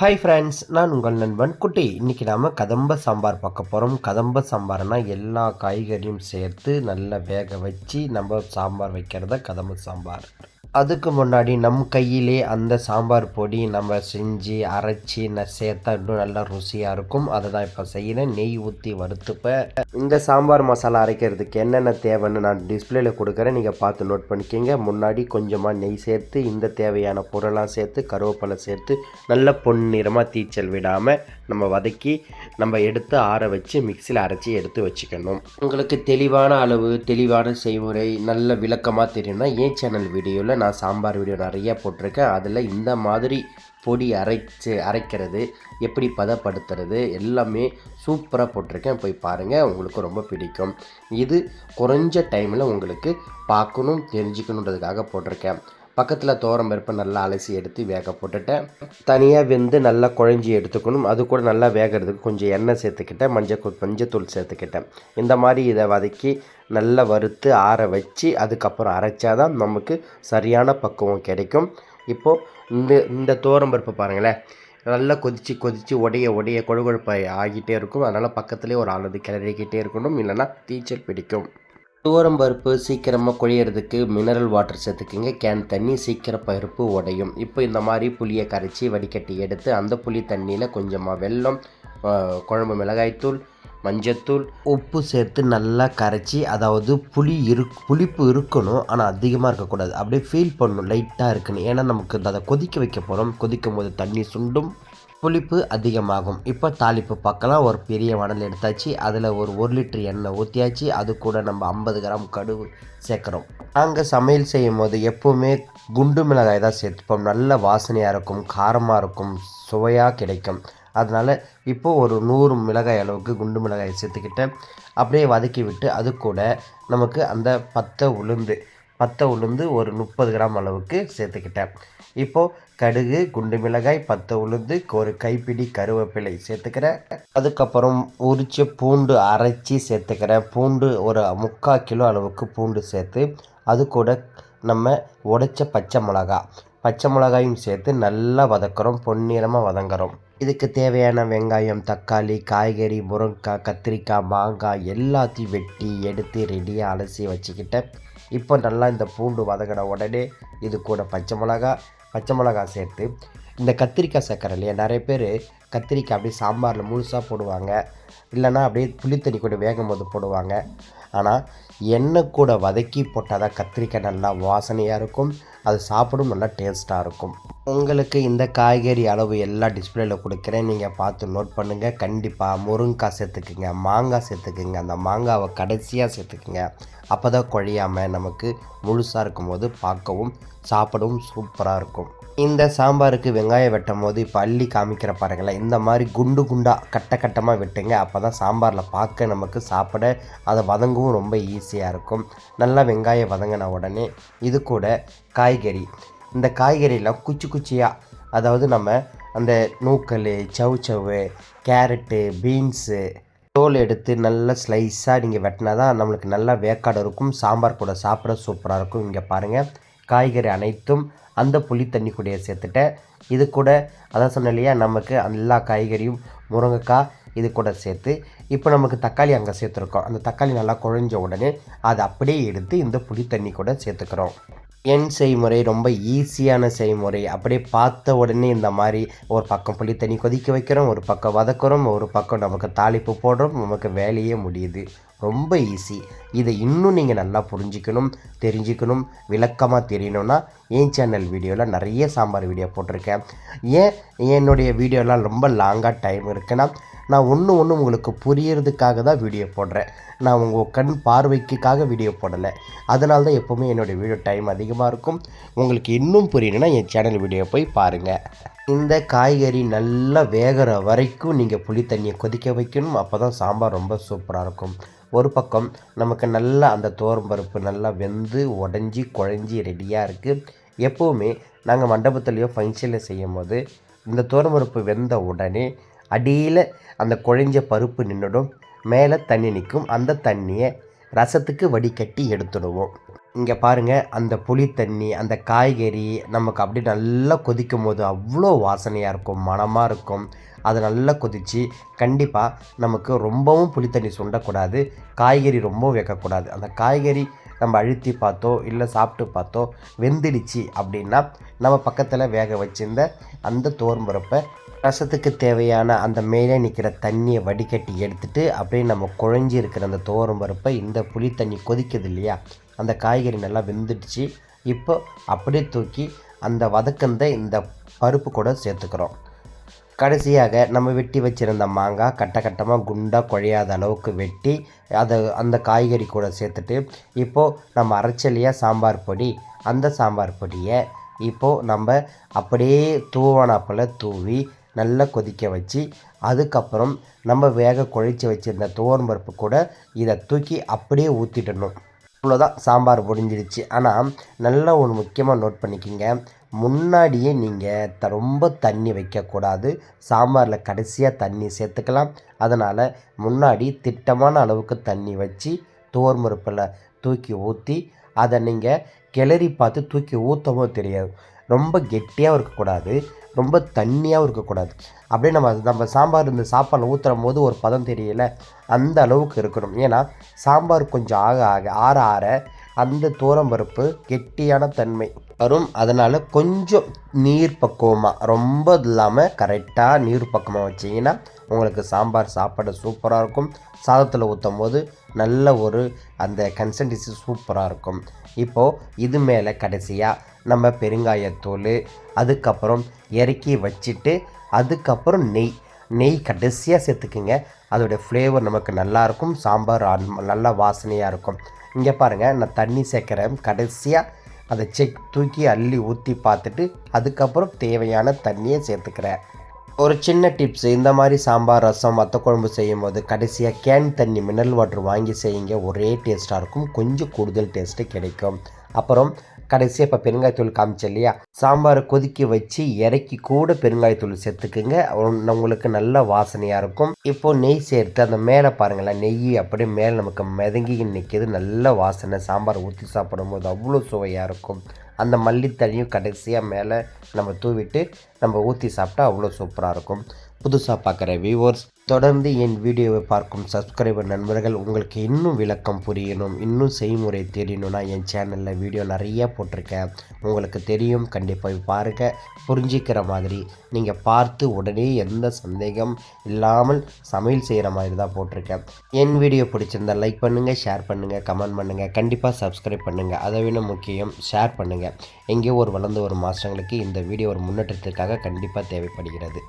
Hi friends நான் உங்கள் நண்பன் குட்டி. இன்றைக்கி நாம் கதம்ப சாம்பார் பார்க்க போகிறோம் கதம்ப சாம்பார்னால் எல்லா காய்கறியும் சேர்த்து நல்லா வேக வச்சு நம்ம சாம்பார் வைக்கிறத கதம்ப சாம்பார். அதுக்கு முன்னாடி நம் கையிலே அந்த சாம்பார் பொடி நம்ம செஞ்சு அரைச்சி ந சேர்த்தா இன்னும் நல்லா ருசியாக இருக்கும். அதை தான் இப்போ செய்கிறேன் நெய் ஊற்றி வறுத்துப்பேன். இந்த சாம்பார் மசாலா அரைக்கிறதுக்கு என்னென்ன தேவைன்னு நான் டிஸ்பிளேல கொடுக்குறேன். நீங்கள் பார்த்து நோட் பண்ணிக்கோங்க. முன்னாடி கொஞ்சமாக நெய் சேர்த்து இந்த தேவையான பொருளாக சேர்த்து கருவேப்பிலை சேர்த்து நல்ல பொன்னிறமாக தீச்சல் விடாமல் நம்ம வதக்கி நம்ம எடுத்து ஆற வச்சு மிக்சியில் அரைச்சி எடுத்து வச்சுக்கணும். உங்களுக்கு தெளிவான அளவு தெளிவான செய்முறை நல்ல விளக்கமாக தெரியும்னா ஏன் சேனல் வீடியோவில் நான் சாம்பார் வீடியோ நிறைய போட்டிருக்கேன். அதில் இந்த மாதிரி பொடி அரைச்சு அரைக்கிறது எப்படி பதப்படுத்துறது எல்லாமே சூப்பராக போட்டிருக்கேன். போய் பாருங்கள் உங்களுக்கு ரொம்ப பிடிக்கும். இது குறைஞ்ச டைமில் உங்களுக்கு பார்க்கணும் தெரிஞ்சுக்கணுன்றதுக்காக போட்டிருக்கேன். பக்கத்தில் தோரம் பருப்பை நல்லா அலசி எடுத்து வேக போட்டுட்டேன். தனியாக வெந்து நல்லா குழஞ்சி எடுத்துக்கணும். அது கூட நல்லா வேகிறதுக்கு கொஞ்சம் எண்ணெய் சேர்த்துக்கிட்டேன். மஞ்சள் மஞ்சத்தூள் சேர்த்துக்கிட்டேன். இந்த மாதிரி இதை வதக்கி நல்லா வறுத்து ஆற வச்சு அதுக்கப்புறம் அரைச்சா தான் நமக்கு சரியான பக்குவம் கிடைக்கும். இப்போது இந்த இந்த தோரம் பருப்பு பாருங்களேன். நல்லா கொதித்து கொதித்து உடைய உடைய கொழுகொழுப்பை ஆகிட்டே இருக்கும். அதனால் பக்கத்துலேயே ஒரு ஆளுது கிளறிக்கிட்டே இருக்கணும். இல்லைன்னா தீச்சல் பிடிக்கும். துவரம் பருப்பு சீக்கிரமாக குழையிறதுக்கு மினரல் வாட்டர் சேர்த்துக்குங்க. கேன் தண்ணி சீக்கிரம் பருப்பு உடையும். இப்போ இந்த மாதிரி புளியை கரைச்சி வடிகட்டி எடுத்து அந்த புளி தண்ணியில் கொஞ்சமாக வெல்லம் குழம்பு மிளகாய்த்தூள் மஞ்சத்தூள் உப்பு சேர்த்து நல்லா கரைச்சி அதாவது புளி இரு புளிப்பு இருக்கணும் ஆனால் அதிகமாக இருக்கக்கூடாது. அப்படியே ஃபீல் பண்ணணும் லைட்டாக இருக்குன்னு. ஏன்னா நமக்கு அதை கொதிக்க வைக்க போகிறோம் கொதிக்கும் போது தண்ணி சுண்டும் புளிப்பு அதிகமாகும். இப்போ தாளிப்பு பார்க்கலாம். ஒரு பெரிய வடல் எடுத்தாச்சு அதில் ஒரு ஒரு லிட்டர் எண்ணெய் ஊற்றியாச்சு அது கூட நம்ம ஐம்பது கிராம் கடுகு சேர்க்குறோம். நாங்கள் சமையல் செய்யும் போது எப்போவுமே குண்டு மிளகாய் தான் சேர்த்துப்போம். நல்ல வாசனையாக இருக்கும் காரமாக இருக்கும் சுவையாக கிடைக்கும். அதனால் இப்போது ஒரு நூறு மிளகாய் அளவுக்கு குண்டு மிளகாய் சேர்த்துக்கிட்டேன் அப்படியே வதக்கி விட்டு அது கூட நமக்கு அந்த பத்தை உளுந்து பத்தை உளுந்து ஒரு முப்பது கிராம் அளவுக்கு சேர்த்துக்கிட்டேன். இப்போது கடுகு குண்டு மிளகாய் பத்தை உளுந்து ஒரு கைப்பிடி கருவேப்பிலை சேர்த்துக்கிறேன். அதுக்கப்புறம் உரிச்ச பூண்டு அரைச்சி சேர்த்துக்கிறேன். பூண்டு ஒரு முக்கால் கிலோ அளவுக்கு பூண்டு சேர்த்து அது கூட நம்ம உடைச்ச பச்சை மிளகா பச்சை மிளகாயும் சேர்த்து நல்லா வதக்குறோம் பொன்னிறமாக வதங்குறோம். இதுக்கு தேவையான வெங்காயம் தக்காளி காய்கறி முருங்கைக்காய் கத்திரிக்காய் மாங்காய் எல்லாத்தையும் வெட்டி எடுத்து ரெடியாக அலசி வச்சுக்கிட்டேன். இப்போ நல்லா இந்த பூண்டு வதங்கின உடனே இது கூட பச்சை மிளகா பச்சை மிளகா சேர்த்து இந்த கத்திரிக்காய் சேர்க்குறேன் இல்லையா நிறைய பேர் கத்திரிக்காய் அப்படியே சாம்பாரில் முழுசாக போடுவாங்க. இல்லைன்னா அப்படியே புளித்தண்ணி கூட வேகும் போது போடுவாங்க. ஆனால் எண்ணெய் கூட வதக்கி போட்டால் தான் கத்திரிக்காய் நல்லா வாசனையாக இருக்கும். அது சாப்பிடும் நல்லா டேஸ்ட்டாக இருக்கும். உங்களுக்கு இந்த காய்கறி அளவு எல்லாம் டிஸ்பிளேல கொடுக்குறேன். நீங்கள் பார்த்து நோட் பண்ணுங்கள் கண்டிப்பாக முருங்கைக்காய் சேர்த்துக்குங்க மாங்காய் சேர்த்துக்குங்க. அந்த மாங்காவை கடைசியாக சேர்த்துக்குங்க. அப்போ தான் குழையாமல் நமக்கு முழுசாக இருக்கும்போது பார்க்கவும் சாப்பிடவும் சூப்பராக இருக்கும். இந்த சாம்பாருக்கு வெங்காயம் வெட்டும் போது இப்போ அள்ளி காமிக்கிற பாருங்களேன். இந்த மாதிரி குண்டு குண்டாக கட்ட கட்டமாக வெட்டுங்க. அப்போ தான் சாம்பாரில் பார்க்க நமக்கு சாப்பிட அதை வதங்கவும் ரொம்ப ஈஸியாக இருக்கும். நல்லா வெங்காயம் வதங்கின உடனே இது கூட காய்கறி. இந்த காய்கறியெல்லாம் குச்சி குச்சியாக அதாவது நம்ம அந்த நூக்கல் சவு சவு கேரட்டு பீன்ஸு தோல் எடுத்து நல்லா ஸ்லைஸாக நீங்கள் வெட்டினா தான் நம்மளுக்கு நல்லா வேக்காடு இருக்கும் சாம்பார் கூட சாப்பிட சூப்பராக இருக்கும். இங்கே பாருங்கள் காய்கறி அனைத்தும் அந்த புளி தண்ணி கூடயே சேர்த்துட்டேன். இது கூட அதான் சொன்னேன் இல்லையா நமக்கு எல்லா காய்கறியும் முருங்கைக்காய் இது கூட சேர்த்து இப்போ நமக்கு தக்காளி அங்கே சேர்த்துருக்கோம். அந்த தக்காளி நல்லா குழஞ்ச உடனே அதை அப்படியே எடுத்து இந்த புளி தண்ணி கூட சேர்த்துக்கிறோம். என் செய்முறை ரொம்ப ஈஸியான செய்முறை. அப்படியே பார்த்த உடனே இந்த மாதிரி ஒரு பக்கம் புளி தண்ணி கொதிக்க வைக்கிறோம் ஒரு பக்கம் வதக்குறோம் ஒரு பக்கம் நமக்கு தாளிப்பு போடுறோம் நமக்கு வேலையே முடியுது. ரொம்ப ஈஸி இதை இன்னும் நீங்கள் நல்லா புரிஞ்சிக்கணும் தெரிஞ்சுக்கணும் விளக்கமாக தெரியணும்னா என் சேனல் வீடியோவில் நிறைய சாம்பார் வீடியோ போட்டிருக்கேன். ஏன்? என்னுடைய வீடியோலாம் ரொம்ப லாங்காக டைம் இருக்குன்னா நான் ஒன்று ஒன்று உங்களுக்கு புரியறதுக்காக தான் வீடியோ போடுறேன். நான் உங்கள் கண் பார்வைக்குக்காக வீடியோ போடலை. அதனால தான் எப்போவுமே என்னுடைய வீடியோ டைம் அதிகமாக இருக்கும். உங்களுக்கு இன்னும் புரியணும்னா என் சேனல் வீடியோ போய் பாருங்கள் இந்த காய்கறி நல்லா வேகிற வரைக்கும் நீங்கள் புளி தண்ணியை கொதிக்க வைக்கணும். அப்போ தான் சாம்பார் ரொம்ப சூப்பராக இருக்கும். ஒரு பக்கம் நமக்கு நல்லா அந்த தோரம் பருப்பு நல்லா வெந்து உடஞ்சி குழஞ்சி ரெடியாக இருக்குது எப்போவுமே நாங்கள் மண்டபத்துலேயோ ஃபங்க்ஷனில் செய்யும் போது இந்த தோரம் பருப்பு வெந்த உடனே அடியில் அந்த குழஞ்ச பருப்பு நின்றுடும் மேலே தண்ணி நிற்கும் அந்த தண்ணியை ரசத்துக்கு வடிகட்டி எடுத்துடுவோம். இங்கே பாருங்கள் அந்த புளி தண்ணி அந்த காய்கறி நமக்கு அப்படி நல்லா கொதிக்கும் போது அவ்வளோ வாசனையாக இருக்கும் மணமாக இருக்கும். அது நல்லா கொதித்து கண்டிப்பாக நமக்கு ரொம்பவும் புளி தண்ணி சுண்டக்கூடாது காய்கறி ரொம்பவும் வைக்கக்கூடாது. அந்த காய்கறி நம்ம அழுத்தி பார்த்தோ இல்லை சாப்பிட்டு பார்த்தோ வெந்துடுச்சு அப்படின்னா நம்ம பக்கத்தில் வேக வச்சிருந்த அந்த தோர்ம்பருப்பை ரசத்துக்கு தேவையான அந்த மேலே நிற்கிற தண்ணியை வடிகட்டி எடுத்துட்டு அப்படியே நம்ம குழஞ்சி இருக்கிற அந்த துவரம் பருப்பை இந்த புளி தண்ணி கொதிக்குது இல்லையா? அந்த காய்கறி நல்லா வெந்துடுச்சு. இப்போ அப்படியே தூக்கி அந்த வதக்கந்த இந்த பருப்பு கூட சேர்த்துக்கிறோம். கடைசியாக நம்ம வெட்டி வச்சுருந்த மாங்காய் கட்ட கட்டமாக குண்டாக குழையாத அளவுக்கு வெட்டி அதை அந்த காய்கறி கூட சேர்த்துட்டு இப்போது நம்ம அரைச்சலியாக சாம்பார் பொடி? அந்த சாம்பார் பொடியை இப்போது நம்ம அப்படியே தூவானாப்பில் தூவி நல்லா கொதிக்க வச்சு அதுக்கப்புறம் நம்ம வேக குழைச்சி வச்சுருந்த துவரம் பருப்பு கூட இதை தூக்கி அப்படியே ஊற்றிடணும் அவ்வளோதான் சாம்பார் முடிஞ்சிடுச்சு. ஆனால் நல்லா ஒன்று முக்கியமாக நோட் பண்ணிக்கிங்க. முன்னாடியே நீங்கள் த ரொம்ப தண்ணி வைக்கக்கூடாது. சாம்பாரில் கடைசியாக தண்ணி சேர்த்துக்கலாம். அதனால் முன்னாடி திட்டமான அளவுக்கு தண்ணி வச்சு துவர்மருப்பில் தூக்கி ஊற்றி அதை நீங்கள் கிளறி பார்த்து தூக்கி ஊற்றவும் தெரியாது. ரொம்ப கெட்டியாகவும் இருக்கக்கூடாது ரொம்ப தண்ணியாகவும் இருக்கக்கூடாது. அப்படியே நம்ம நம்ம சாம்பார் இந்த சாப்பாடில் ஊற்றுற போது ஒரு பதம் தெரியல அந்த அளவுக்கு இருக்கணும். ஏன்னா சாம்பார் கொஞ்சம் ஆக ஆக ஆற ஆற அந்த பருப்பு கெட்டியான தன்மை வரும். அதனால் கொஞ்சம் நீர் பக்குவமாக ரொம்ப இல்லாமல் கரெக்டாக நீர் பக்கமாக வச்சிங்கன்னா உங்களுக்கு சாம்பார் சாப்பாடு சூப்பராக இருக்கும். சாதத்தில் ஊற்றும் போது நல்ல ஒரு அந்த கன்சன்டன்சி சூப்பராக இருக்கும். இப்போது இது மேலே கடைசியாக நம்ம பெருங்காயத்தூள் அதுக்கப்புறம் இறக்கி வச்சுட்டு அதுக்கப்புறம் நெய். நெய் கடைசியாக சேர்த்துக்குங்க. அதோடய ஃப்ளேவர் நமக்கு நல்லாயிருக்கும் சாம்பார் நல்லா வாசனையாக இருக்கும். இங்கே பாருங்கள் நான் தண்ணி சேர்க்குறேன். கடைசியாக அதை செக் தூக்கி அள்ளி ஊற்றி பார்த்துட்டு அதுக்கப்புறம் தேவையான தண்ணியை சேர்த்துக்கிறேன். ஒரு சின்ன டிப்ஸ் இந்த மாதிரி சாம்பார் ரசம் மற்ற குழம்பு செய்யும் போது கடைசியாக கேன் தண்ணி மினரல் வாட்டர் வாங்கி செய்யுங்க. ஒரே டேஸ்ட்டாக இருக்கும். கொஞ்சம் கூடுதல் டேஸ்ட்டு கிடைக்கும். அப்புறம் கடைசியாக இப்போ பெருங்காயத்தூள் காமிச்சு இல்லையா சாம்பாரை கொதிக்க வச்சு இறக்கி கூட பெருங்காயத்தூள் சேர்த்துக்குங்க. உங்களுக்கு நல்ல வாசனையாக இருக்கும். இப்போது நெய் சேர்த்து அந்த மேலே பாருங்களேன் நெய் அப்படியே மேலே நமக்கு மிதங்கி நிற்கிது நல்ல வாசனை சாம்பார் ஊற்றி சாப்பிடும்போது அவ்வளோ சுவையாக இருக்கும். அந்த மல்லித்தழையும் கடைசியாக மேலே நம்ம தூவிட்டு நம்ம ஊற்றி சாப்பிட்டா அவ்வளோ சூப்பராக இருக்கும். புதுசாக பார்க்குற வியூவர்ஸ் தொடர்ந்து என் வீடியோவை பார்க்கும் சப்ஸ்கிரைபர் நண்பர்கள் உங்களுக்கு இன்னும் விளக்கம் புரியணும் இன்னும் செய்முறை தெரியணும்னா என் சேனலில் வீடியோ நிறைய போட்டிருக்கேன் உங்களுக்கு தெரியும் கண்டிப்பாக பாருங்கள் புரிஞ்சிக்கிற மாதிரி நீங்கள் பார்த்து உடனே எந்த சந்தேகம் இல்லாமல் சமையல் செய்கிற மாதிரி தான் போட்டிருக்கேன் என் வீடியோ பிடிச்சிருந்தா லைக் பண்ணுங்கள் ஷேர் பண்ணுங்கள் கமெண்ட் பண்ணுங்கள் கண்டிப்பாக சப்ஸ்கிரைப் பண்ணுங்கள் அதை விட முக்கியம் ஷேர் பண்ணுங்கள் எங்கேயோ ஒரு வளர்ந்து ஒரு மாதங்களுக்கு இந்த வீடியோ ஒரு முன்னேற்றத்திற்காக கண்டிப்பாக தேவைப்படுகிறது.